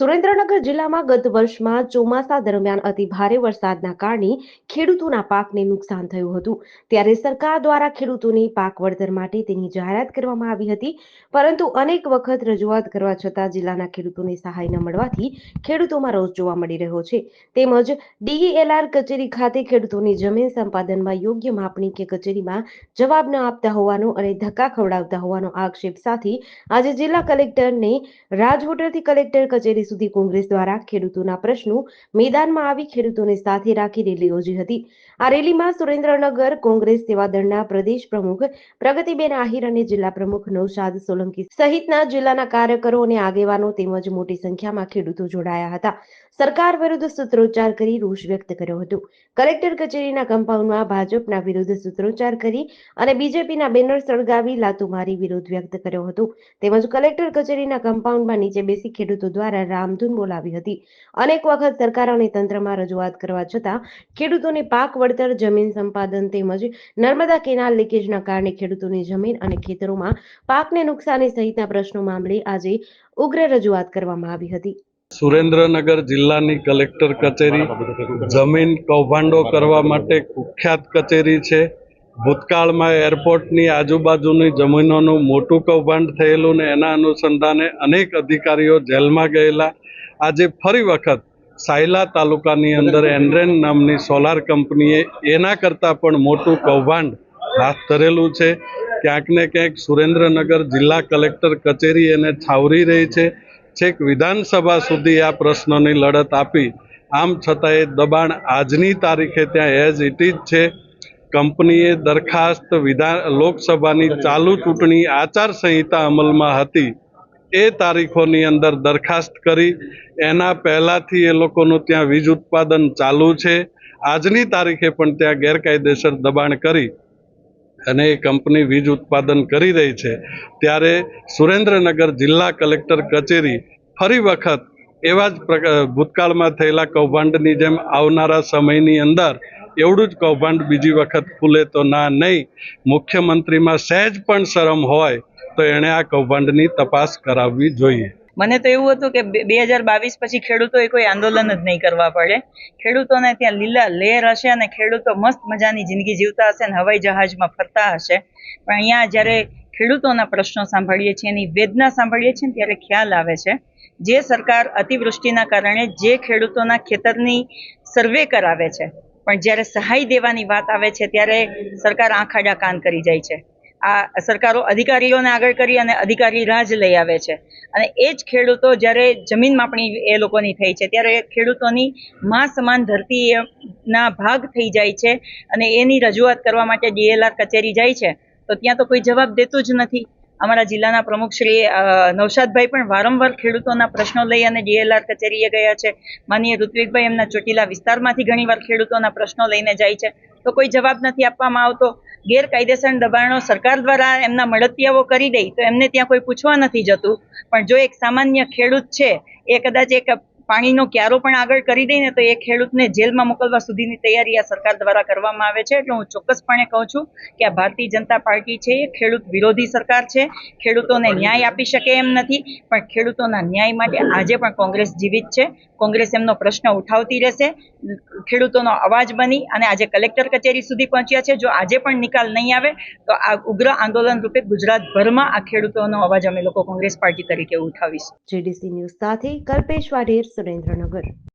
સુરેન્દ્રનગર જિલ્લામાં ગત વર્ષમાં ચોમાસા દરમિયાન અતિ ભારે વરસાદના કારણે ખેડૂતોના પાકને નુકસાન થયું હતું. ત્યારે સરકાર દ્વારા ખેડૂતોની પાક વળતર માટે તેની જાહેરાત કરવામાં આવી હતી. પરંતુ અનેક વખત રજૂઆત કરવા છતાં જિલ્લાના ખેડૂતોને સહાય ન મળવાથી ખેડૂતોમાં રોષ જોવા મળી રહ્યો છે. તેમજ ડીઈએલઆર કચેરી ખાતે ખેડૂતોની જમીન સંપાદનમાં યોગ્ય માપણી કે કચેરીમાં જવાબ ન આપતા હોવાનો અને ધક્કા ખવડાવતા હોવાનો આક્ષેપ સાથે આજે જિલ્લા કલેક્ટરને રાજહોટલથી કલેક્ટર કચેરી સુધી કોંગ્રેસ દ્વારા ખેડૂતોના પ્રશ્નો મેદાનમાં આવી ખેડૂતોને સાથે રાખી રેલી યોજી હતી. આ રેલીમાં સુરેન્દ્રનગર કોંગ્રેસ સેવાદળના પ્રદેશ પ્રમુખ પ્રગતિબેન આહિર અને જિલ્લા પ્રમુખ નૌશાદ સોલંકી સહિતના જિલ્લાના કાર્યકરો અને આગેવાનો તેમજ મોટી સંખ્યામાં ખેડૂતો જોડાયા હતા. સરકાર વિરુદ્ધ સૂત્રોચ્ચાર કરી રોષ વ્યક્ત કર્યો હતો. કલેક્ટર કચેરીના કમ્પાઉન્ડમાં ભાજપના વિરુદ્ધ સૂત્રોચ્ચાર કરી અને બીજેપીના બેનર સળગાવી લાતુમારી વિરોધ વ્યક્ત કર્યો હતો. તેમજ કલેક્ટર કચેરીના કમ્પાઉન્ડમાં નીચે બેસી ખેડૂતો દ્વારા રામધૂન બોલાવી હતી. અનેક વખત સરકાર અને તંત્રમાં રજૂઆત કરવા છતાં ખેડૂતોને પાક, વળતર, જમીન સંપાદન તેમજ નર્મદા કેનાલ લીકેજના કારણે ખેડૂતોની જમીન અને ખેતરોમાં પાકને નુકસાની સહિતના પ્રશ્નો મામલે આજે ઉગ્ર રજૂઆત કરવામાં આવી હતી. સુરેન્દ્રનગર જિલ્લાની કલેક્ટર કચેરી જમીન કૌભાંડો કરવા માટે કુખ્યાત કચેરી છે. ભૂતકાળમાં એરપોર્ટની આજુબાજુની જમીનોનું મોટું કૌભાંડ થયેલું ને એના અનુસંધાને અનેક અધિકારીઓ જેલમાં ગયેલા. આજે ફરી વખત સાયલા તાલુકાની અંદર એન્ડ્રેન નામની સોલાર કંપનીએ એના કરતાં પણ મોટું કૌભાંડ હાથ ધરેલું છે. ક્યાંક ને ક્યાંક સુરેન્દ્રનગર જિલ્લા કલેક્ટર કચેરી એને છાવરી રહી છે. છેક વિધાનસભા સુધી આ પ્રશ્નોની લડત આપી. આમ છતાં એ દબાણ આજની તારીખે ત્યાં એઝ ઇટ ઇઝ છે. કંપનીએ દરખાસ્ત વિધાન, લોકસભાની ચાલુ ચૂંટણી આચાર સંહિતા અમલમાં હતી. એ તારીખોની અંદર દરખાસ્ત કરી. એના પહેલાંથી એ લોકોનું ત્યાં વીજ ઉત્પાદન ચાલુ છે. આજની તારીખે પણ ત્યાં ગેરકાયદેસર દબાણ કરી અને એ કંપની વીજ ઉત્પાદન કરી રહી છે. ત્યારે સુરેન્દ્રનગર જિલ્લા કલેક્ટર કચેરી ફરી વખત એવા જ ભૂતકાળમાં થયેલા કૌભાંડની જેમ આવનારા સમયની અંદર એવડું જ કૌભાંડ બીજી વખત ખુલે તો ના નહીં. મુખ્યમંત્રીમાં સહેજ પણ શરમ હોય તો એણે આ કૌભાંડની તપાસ કરાવવી જોઈએ. મને તો એવું હતું કે બે હજાર બાવીસ પછી ખેડૂતોએ કોઈ આંદોલન જ નહીં કરવા પડે. ખેડૂતોને ત્યાં લીલા લહેર હશે અને ખેડૂતો મસ્ત મજાની જિંદગી જીવતા હશે અને હવાઈ જહાજમાં ફરતા હશે. પણ અહીંયા જ્યારે ખેડૂતોના પ્રશ્નો સાંભળીએ છીએ, એની વેદના સાંભળીએ છીએ ત્યારે ખ્યાલ આવે છે. જે સરકાર અતિવૃષ્ટિના કારણે જે ખેડૂતોના ખેતરની સર્વે કરાવે છે પણ જ્યારે સહાય દેવાની વાત આવે છે, ત્યારે સરકાર આંખાડા કાન કરી જાય છે. આ સરકારો અધિકારીઓને આગળ કરી અને અધિકારી રાજ લઈ આવે છે. અને એ જ ખેડૂતો જ્યારે જમીન માપણી એ લોકોની થઈ છે, ત્યારે ખેડૂતોની માં સમાન ધરતીના ભાગ થઈ જાય છે અને એની રજૂઆત કરવા માટે ડીએલઆર કચેરી જાય છે. તો ત્યાં તો કોઈ જવાબ દેતું જ નથી. અમારા જિલ્લાના પ્રમુખ શ્રી નવસાદભાઈ પણ વારંવાર ખેડૂતોના પ્રશ્નો લઈ અને ડીએલઆર કચેરીએ ગયા છે. માનીય ઋત્વિકભાઈ એમના ચોટીલા વિસ્તારમાંથી ઘણીવાર ખેડૂતોના પ્રશ્નો લઈને જાય છે. તો કોઈ જવાબ નથી આપવામાં આવતો. ગેરકાયદેસર દબાણો સરકાર દ્વારા એમના મળતિયાઓ કરી દઈ તો એમને ત્યાં કોઈ પૂછવા નથી જતું. પણ જો એક સામાન્ય ખેડૂત છે, એ કદાચ એક પાણીનો ક્યારો પણ આગળ કરી દઈને તો એ ખેડૂતને જેલમાં મોકલવા સુધીની તૈયારી આ સરકાર દ્વારા કરવામાં આવે છે. એટલે હું ચોક્કસપણે કહું છું કે આ ભારતીય જનતા પાર્ટી છે, એ ખેડૂત વિરોધી સરકાર છે. ખેડૂતોને ન્યાય આપી શકે એમ નથી, પણ ખેડૂતોના ન્યાય માટે આજે પણ કોંગ્રેસ જીવિત છે. કોંગ્રેસ એમનો પ્રશ્ન ઉઠાવતી રહેશે. ખેડૂતોનો અવાજ બની અને આજે કલેક્ટર કચેરી સુધી પહોંચ્યા છે. જો આજે પણ નિકાલ નહીં આવે, તો આ ઉગ્ર આંદોલન રૂપે ગુજરાતભરમાં આ ખેડૂતોનો અવાજ અમે લોકો કોંગ્રેસ પાર્ટી તરીકે ઉઠાવીશું. જીડીસી ન્યૂઝ સાથે કલ્પેશ વાઢેર સુરેન્દ્રનગર